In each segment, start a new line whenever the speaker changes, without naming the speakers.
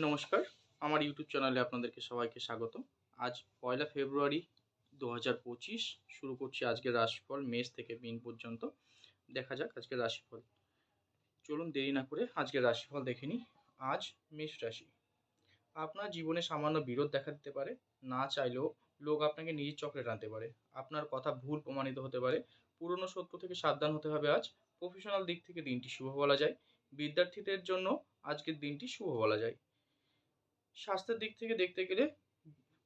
নমস্কার। আমার ইউটিউব চ্যানেলে আপনাদেরকে সবাইকে স্বাগত আজ পয়লা ফেব্রুয়ারি দু হাজার পঁচিশ, শুরু করছি আজকের রাশিফল মেষ থেকে মিন পর্যন্ত। দেখা যাক আজকের রাশিফল। চলুন দেরি না করে আজকের রাশিফল দেখে নিই। আজ মেষ রাশি। আপনার জীবনে সামান্য বিরোধ দেখা দিতে পারে। না চাইলেও লোক আপনাকে নিজের চক্রে টানতে পারে। আপনার কথা ভুল প্রমাণিত হতে পারে। পুরনো শত্রু থেকে সাবধান হতে হবে আজ। প্রফেশনাল দিক থেকে দিনটি শুভ বলা যায়। বিদ্যার্থীদের জন্য আজকের দিনটি শুভ বলা যায়। স্বাস্থ্যের দিক থেকে দেখতে গেলে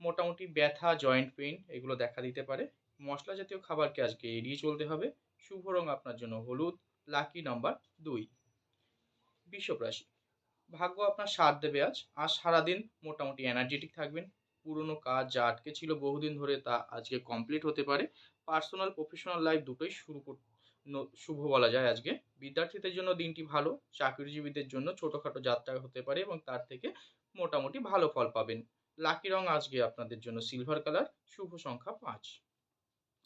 মোটামুটি ব্যথা জয়েন্ট পেইন এগুলো দেখা দিতে পারে। মশলা জাতীয় খাবারকে আজকে এড়িয়ে চলতে হবে? শুভ রং আপনার জন্য হলুদ লাকি নাম্বার দুই। বৃষভ রাশি, ভাগ্য আপনার সাথ দেবে আজ। আর সারাদিন মোটামুটি এনার্জেটিক থাকবেন। পুরনো কাজ যা আটকে ছিল বহুদিন ধরে তা আজকে কমপ্লিট হতে পারে। পার্সোনাল প্রফেশনাল লাইফ দুটোই শুরু শুভ বলা যায় আজকে। বিদ্যার্থীদের জন্য দিনটি ভালো, চাকরিজীবীদের জন্য ছোটোখাটো যাত্রা হতে পারে এবং তার থেকে মোটামুটি ভালো ফল পাবেন। লাকি রং আজকে আপনাদের জন্য সিলভার কালার শুভ সংখ্যা পাঁচ।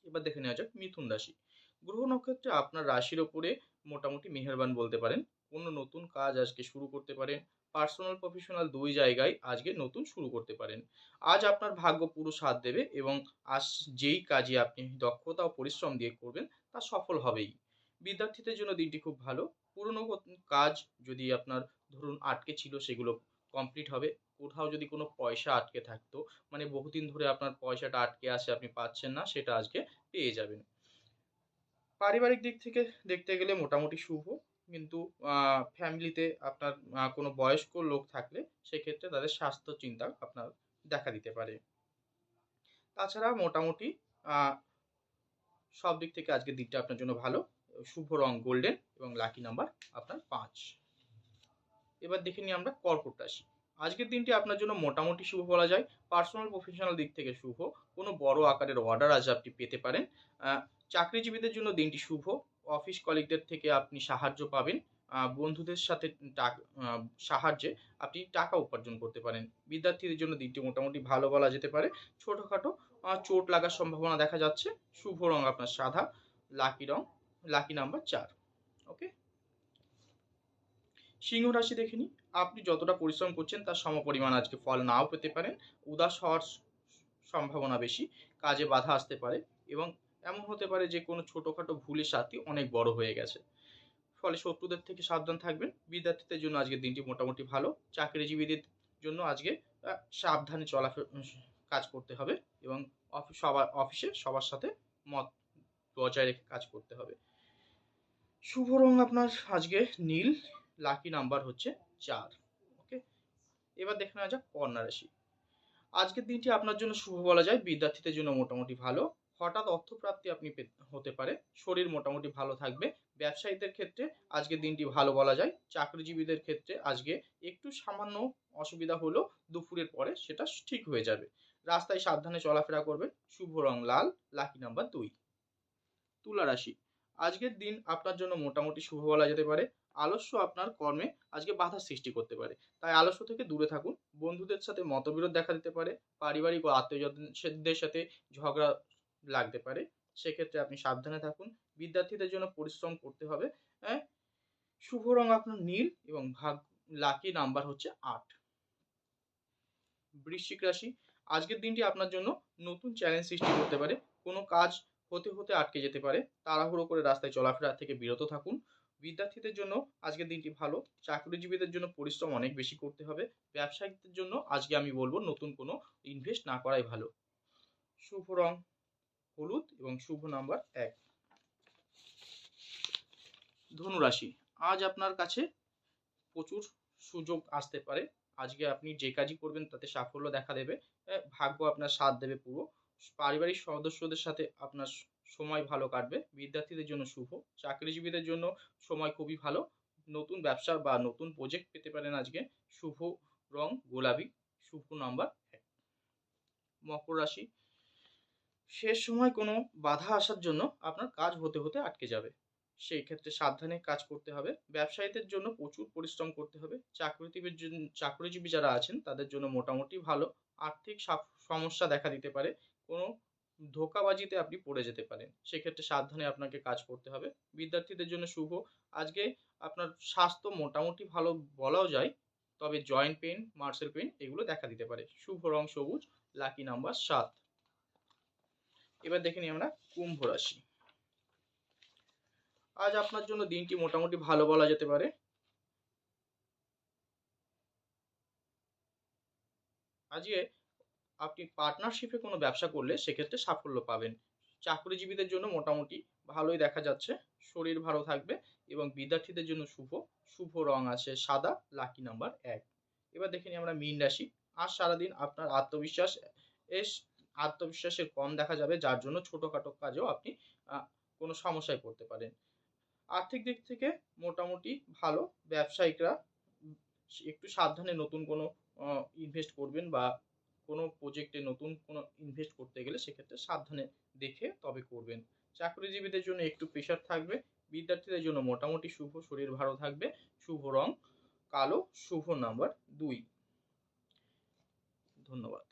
এবার দেখে নেওয়া যাক মিথুন রাশি। গ্রহ নক্ষত্রে আপনার রাশির ওপরে মোটামুটি মেহেরবান বলতে পারেন। কোনো নতুন কাজ আজকে শুরু করতে পারেন। পার্সোনাল প্রফেশনাল দুই জায়গায় আজকে নতুন শুরু করতে পারেন। আজ আপনার ভাগ্য পুরো সাথ দেবে এবং আজ যেই কাজে আপনি দক্ষতা ও পরিশ্রম দিয়ে করবেন, তা সফল হবেই। বিদ্যার্থীদের জন্য দিনটি খুব ভালো। পুরনো কাজ যদি আপনার ধরুন আটকে ছিল সেগুলো কমপ্লিট হবে। কোথাও যদি কোনো পয়সা আটকে থাকতো মানে বহুদিন ধরে আপনার পয়সাটা আটকে আছে, আপনি পাচ্ছেন না, সেটা আজকে পেয়ে যাবেন। পারিবারিক দিক থেকে দেখতে গেলে মোটামুটি শুভ, কিন্তু ফ্যামিলিতে আপনার কোনো বয়স্ক লোক থাকলে সেক্ষেত্রে তাদের স্বাস্থ্য চিন্তা আপনার দেখা দিতে পারে। তাছাড়া মোটামুটি সব দিক থেকে আজকের দিকটা আপনার জন্য ভালো। শুভ রং গোল্ডেন এবং লাকি নাম্বার আপনার পাঁচ। এবার দেখে নিই আমরা কর্কট রাশি আজকের দিনটি আপনার জন্য মোটামুটি শুভ বলা যায়। পার্সোনাল প্রফেশনাল দিক থেকে শুভ। কোনো বড় আকারের অর্ডার আজ আপনি পেতে পারেন। চাকরিজীবীদের জন্য দিনটি শুভ। অফিস কলিগদের থেকে আপনি সাহায্য পাবেন। বন্ধুদের সাথে সাহায্যে আপনি টাকা উপার্জন করতে পারেন। বিদ্যার্থীদের জন্য দিনটি মোটামুটি ভালো বলা যেতে পারে। ছোটোখাটো চোট লাগার সম্ভাবনা দেখা যাচ্ছে। শুভ রং আপনার সাদা লাকি রং লাকি নাম্বার চার। ওকে সিংহ রাশি দেখে নিই আপনি যতটা পরিশ্রম করছেন, তার সমপরিমাণ আজকে ফল নাও পেতে পারেন। উদাস হওয়ার সম্ভাবনা বেশি, কাজে বাধা আসতে পারে এবং এমন হতে পারে যে, কোনো ছোটোখাটো ভুলের সাথে অনেক বড় হয়ে গেছে। ফলে শত্রুদের থেকে সাবধান থাকবেন। বিদ্যার্থীদের জন্য আজকের দিনটি মোটামুটি ভালো। চাকরিজীবীদের জন্য আজকে সাবধানে চলা কাজ করতে হবে এবং সবার, অফিসে সবার সাথে মত বজায় রেখে কাজ করতে হবে। শুভ রং আপনার আজকে নীল। লাকি নাম্বার হচ্ছে চার ওকে এবার দেখে নেওয়া যাক কন্যা রাশি। আজকের দিনটি আপনার জন্য শুভ বলা যায়, বিদ্যার্থীদের জন্য মোটামুটি ভালো। হঠাৎ অর্থপ্রাপ্তি আপনি হতে পারে, শরীর মোটামুটি ভালো থাকবে। ব্যবসায়ীদের ক্ষেত্রে আজকের দিনটি ভালো বলা যায়, চাকরিজীবীদের ক্ষেত্রে আজকে একটু সামান্য অসুবিধা হলো দুপুরের পরে সেটা ঠিক হয়ে যাবে। রাস্তায় সাবধানে চলাফেরা করবেন, শুভ রং লাল লাকি নাম্বার দুই। তুলা রাশি, আজকের দিন আপনার জন্য মোটামুটি শুভ বলা যেতে পারে আলস্য আপনার কর্মে আজকে বাধা সৃষ্টি করতে পারে। তাই আলস্য থেকে দূরে থাকুন, বন্ধুদের সাথে মতবিরোধ দেখা দিতে পারে, পারিবারিক ও আত্মীয়দের সাথে ঝগড়া লাগতে পারে, সেক্ষেত্রে আপনি সাবধানে থাকুন, বিদ্যার্থীদের জন্য পরিশ্রম করতে হবে হ্যাঁ? শুভ রং আপনার নীল এবং ভাগ লাকি নাম্বার হচ্ছে আট। বৃশ্চিক রাশি, আজকের দিনটি আপনার জন্য নতুন চ্যালেঞ্জ সৃষ্টি করতে পারে, কোনো কাজ হতে হতে আটকে যেতে পারে, তাড়াহুড়ো করে রাস্তায় চলাফেরা থেকে বিরত থাকুন বিদ্যার্থীদের জন্য আজকের দিনটি ভালো। চাকরিজীবীদের জন্য পরিশ্রম অনেক বেশি করতে হবে। ব্যবসায়িকদের জন্য আজকে আমি বলব নতুন কোনো ইনভেস্ট না করাই ভালো। শুভ রং, হলুদ এবং শুভ নাম্বার এক। ধনুরাশি, আজ আপনার কাছে প্রচুর সুযোগ আসতে পারে। আজকে আপনি যে কাজই করবেন তাতে সাফল্য দেখা দেবে। ভাগ্য আপনার সাথ দেবে পুরো। পারিবারিক সদস্যদের সাথে আপনার সময় ভালো কাটবে। বিদ্যার্থীদের জন্য শুভ। চাকরিজীবীদের জন্য সময় খুবই ভালো। নতুন ব্যবসা বা নতুন প্রজেক্ট পেতে পারেন আজকে। শুভ রং, গোলাপি। শুভ নাম্বার এক। মকর রাশি। শেষ সময় কোনো বাধা আসার জন্য আপনার কাজ হতে হতে আটকে যাবে। সেই ক্ষেত্রে সাবধানে কাজ করতে হবে। ব্যবসায়ীদের জন্য প্রচুর পরিশ্রম করতে হবে। চাকরিজীবীর জন্য চাকরিজীবী যারা আছেন তাদের জন্য মোটামুটি ভালো। আর্থিক সমস্যা দেখা দিতে পারে। কোনো ধোকাবাজিতে আপনি পড়ে যেতে পারেন। সেক্ষেত্রে সাবধানে আপনাকে কাজ করতে হবে। বিদ্যার্থীদের জন্য শুভ। আজকে আপনার স্বাস্থ্য মোটামুটি ভালো বলাও যায়, তবে জয়েন্ট পেন মার্সেল পেন এগুলো দেখা দিতে পারে। শুভ রং সবুজ লাকি নাম্বার সাত। এবার দেখে নিই আমরা কুম্ভ রাশি। আজ আপনার জন্য দিনটি মোটামুটি ভালো বলা যেতে পারে। আজকে আপনি পার্টনারশিপে কোনো ব্যবসা করলে সেক্ষেত্রে সাফল্য পাবেন। চাকরিজীবীদের জন্য মোটামুটি ভালোই দেখা যাচ্ছে। শরীর ভালো থাকবে এবং বিদ্যার্থীদের জন্য শুভ শুভ রং আছে সাদা লাকি নাম্বার এক। এবার দেখে নিই আমরা মীন রাশি। আজ সারাদিন আপনার আত্মবিশ্বাস এস আত্মবিশ্বাসের কম দেখা যাবে, যার জন্য ছোটোখাটো কাজেও আপনি কোনো সমস্যায় পড়তে পারেন। আর্থিক দিক থেকে মোটামুটি ভালো। ব্যবসায়িকরা একটু সাবধানে নতুন কোনো ইনভেস্ট করবেন বা কোনো প্রজেক্টে নতুন কোনো ইনভেস্ট করতে গেলে সেক্ষেত্রে সাবধানে দেখে তবে করবেন। চাকরিজীবীদের জন্য একটু প্রেশার থাকবে, বিদ্যার্থীদের জন্য মোটামুটি শুভ শরীর ভালো থাকবে, শুভ রং, কালো, শুভ নাম্বার দুই। ধন্যবাদ।